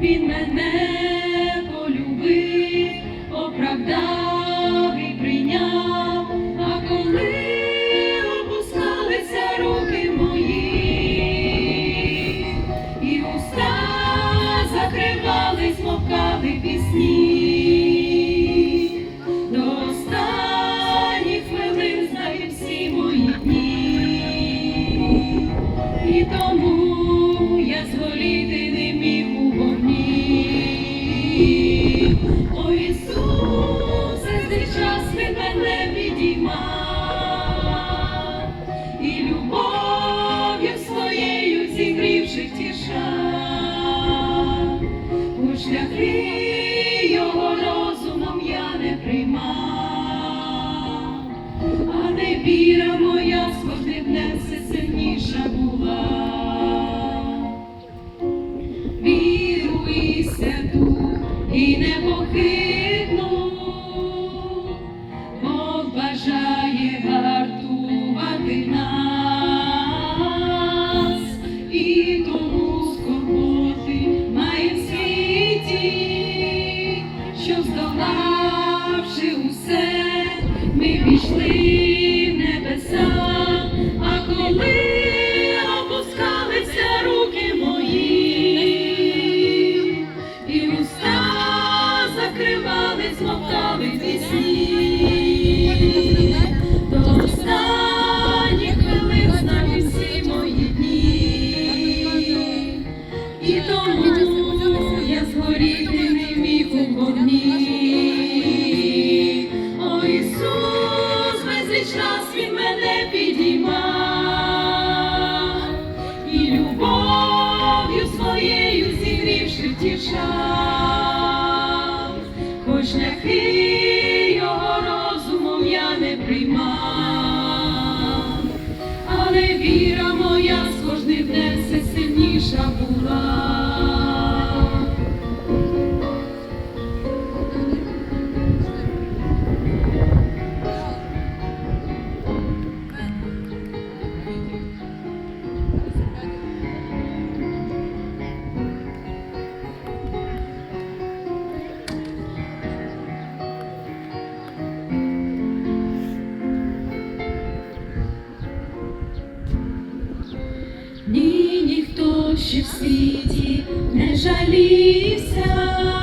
він мене полюбив, оправдав і прийняв, а коли опускалися руки мої, і уста закривались, мовкали пісні. Приймав, а не віра моя з кожним днем все сильніша була. В небеса, а коли опускалися руки мої, і уста закривали, змовкали пісні. До останніх хвилин знаю всі мої дні. І тому я згоріти не міг у вогні. Безліч раз Він мене підійма, і любов'ю своєю зігрівши втішав, хоч не шляхи ще в світі не жалівся,